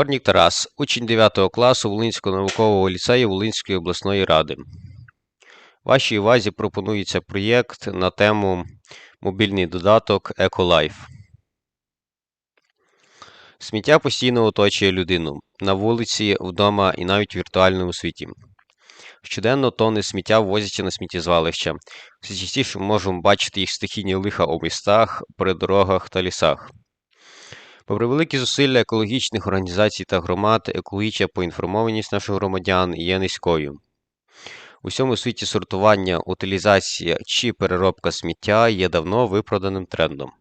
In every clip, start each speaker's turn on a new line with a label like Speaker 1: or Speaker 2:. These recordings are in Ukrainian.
Speaker 1: Корнік Тарас, учень 9 класу Волинського наукового ліцею Волинської обласної ради. Вашій увазі пропонується проєкт на тему мобільний додаток EcoLife. Сміття постійно оточує людину на вулиці, вдома і навіть в віртуальному світі. Щоденно тонни сміття ввозяться на сміттєзвалища. Все частіше можемо бачити їх стихійні лиха у містах, при дорогах та лісах. Попри великі зусилля екологічних організацій та громад, екологічна поінформованість наших громадян є низькою. У всьому світі сортування, утилізація чи переробка сміття є давно виправданим трендом.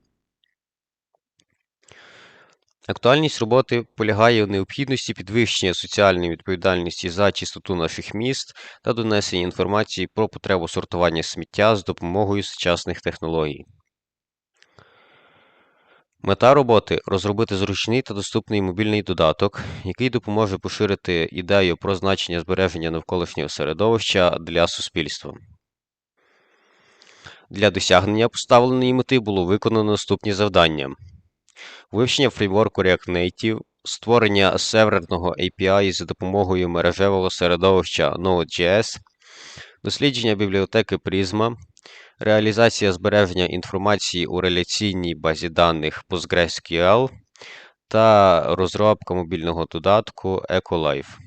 Speaker 1: Актуальність роботи полягає в необхідності підвищення соціальної відповідальності за чистоту наших міст та донесення інформації про потребу сортування сміття з допомогою сучасних технологій. Мета роботи розробити зручний та доступний мобільний додаток, який допоможе поширити ідею про значення збереження навколишнього середовища для суспільства. Для досягнення поставленої мети було виконано наступні завдання: вивчення фреймворку React Native, створення серверного API за допомогою мережевого середовища Node.js, дослідження бібліотеки Prisma, реалізація збереження інформації у реляційній базі даних PostgreSQL та розробка мобільного додатку EcoLife.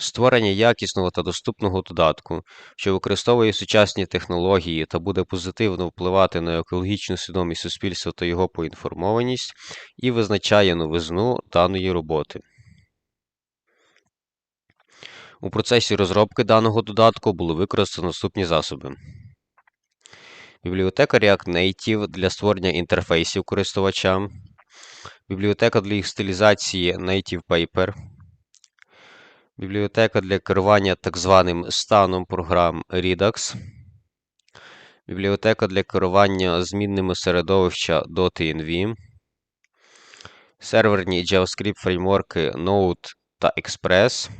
Speaker 1: Створення якісного та доступного додатку, що використовує сучасні технології та буде позитивно впливати на екологічну свідомість суспільства та його поінформованість, і визначає новизну даної роботи. У процесі розробки даного додатку були використані наступні засоби. Бібліотека React Native для створення інтерфейсів користувача, бібліотека для їх стилізації Native Paper, бібліотека для керування так званим станом програм Redux, бібліотека для керування змінними середовища .env, серверні JavaScript фреймворки Node та Express,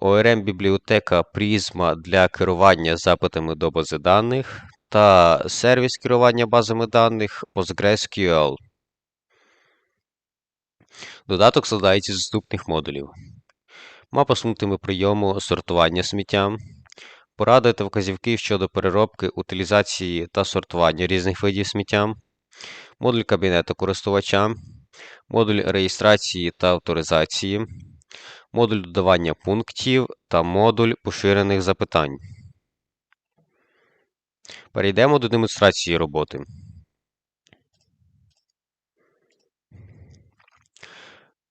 Speaker 1: ORM-бібліотека Prisma для керування запитами до бази даних та сервіс керування базами даних PostgreSQL. Додаток складається з доступних модулів. Мапа з пунктами прийому сортування сміття, поради та вказівки щодо переробки, утилізації та сортування різних видів сміття, модуль кабінету користувача, модуль реєстрації та авторизації, модуль додавання пунктів та модуль поширених запитань. Перейдемо до демонстрації роботи.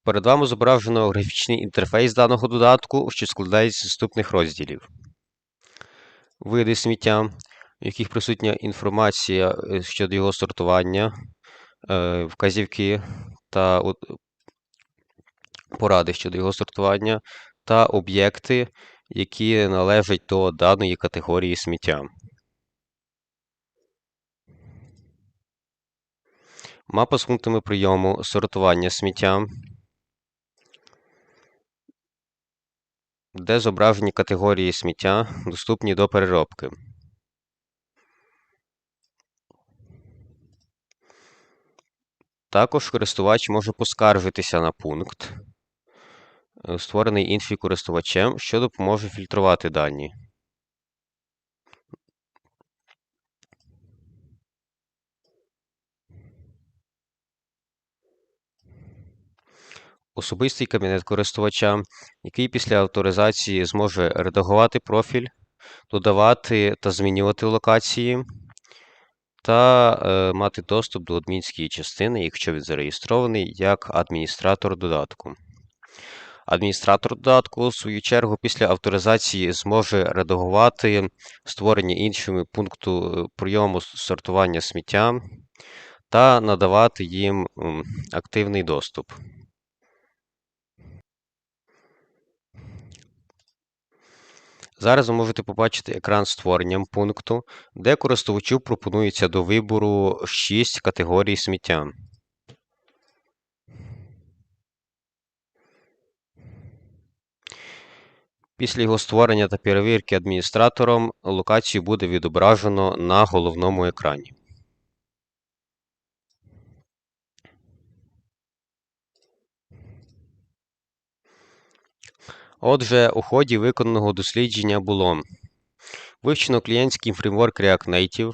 Speaker 1: Перед вами зображено графічний інтерфейс даного додатку, що складається з наступних розділів. Види сміття, в яких присутня інформація е, щодо його сортування, е, вказівки та поради щодо його сортування, та об'єкти, які належать до даної категорії сміття. Мапа з пунктами прийому сортування сміття, де зображені категорії сміття, доступні до переробки. Також користувач може поскаржитися на пункт, створений іншим користувачем, що допоможе фільтрувати дані. Особистий кабінет користувача, який після авторизації зможе редагувати профіль, додавати та змінювати локації та е, мати доступ до адмінської частини, якщо він зареєстрований як адміністратор додатку. Адміністратор додатку, в свою чергу, після авторизації зможе редагувати створення іншими пункту е, прийому сортування сміття та надавати їм активний доступ. Зараз ви можете побачити екран з створенням пункту, де користувачу пропонується до вибору 6 категорій сміття. Після його створення та перевірки адміністратором локацію буде відображено на головному екрані. Отже, у ході виконаного дослідження було вивчено клієнтський фреймворк React Native,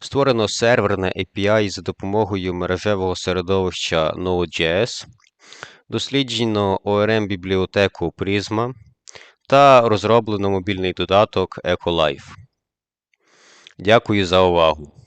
Speaker 1: створено серверне API за допомогою мережевого середовища Node.js, досліджено orm бібліотеку Prisma та розроблено мобільний додаток EcoLife. Дякую за увагу!